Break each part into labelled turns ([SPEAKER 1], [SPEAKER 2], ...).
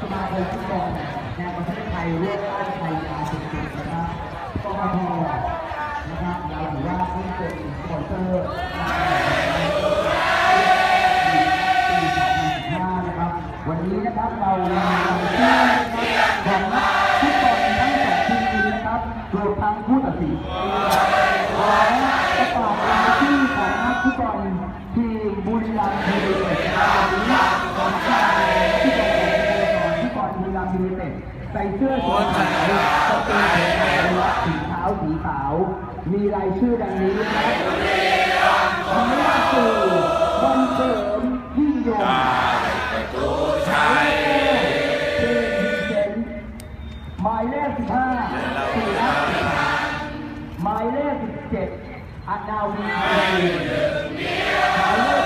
[SPEAKER 1] สมาคมฟุตบอลแห่งประเทศไทยร่วมต้านภัยยาเสพติดนะครับกกทนะครับเราถือว่าซึ่งเป็นสปอนเซอร์ปี2015นะครับ วันนี้นะครับเรามีชื่อของฟุตบอลทั้งสองทีมนะครับรวมทั้งผู้ตัดสินขอประกาศรายชื่ของนักฟุตบอลทีมบุรีรัมย์ ยูไนเต็ดใส่เสื้อสีขาวสเปนสีขาวสีขาว มีรายชื่อดังนี้นะครับหมายเลขสี่วันเสริมยิ่งยงหมายเลขสิบห้าสุรัตน์หมายเลขสิบเจ็ดอนาวีหมายเลข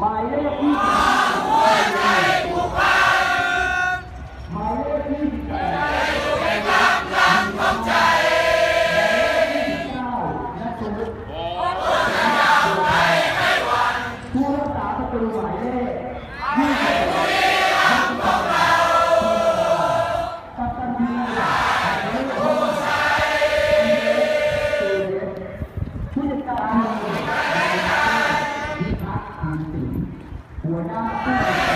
[SPEAKER 1] หมายเลขที่สิบห้าหมายเลขที่สิบแปดหมายเลขที่เก้านักบุญผู้รักษาประตูหมายเลขที่สิบเอ็ดกัปตันทีมหมายเลขหกผู้จัดการ หั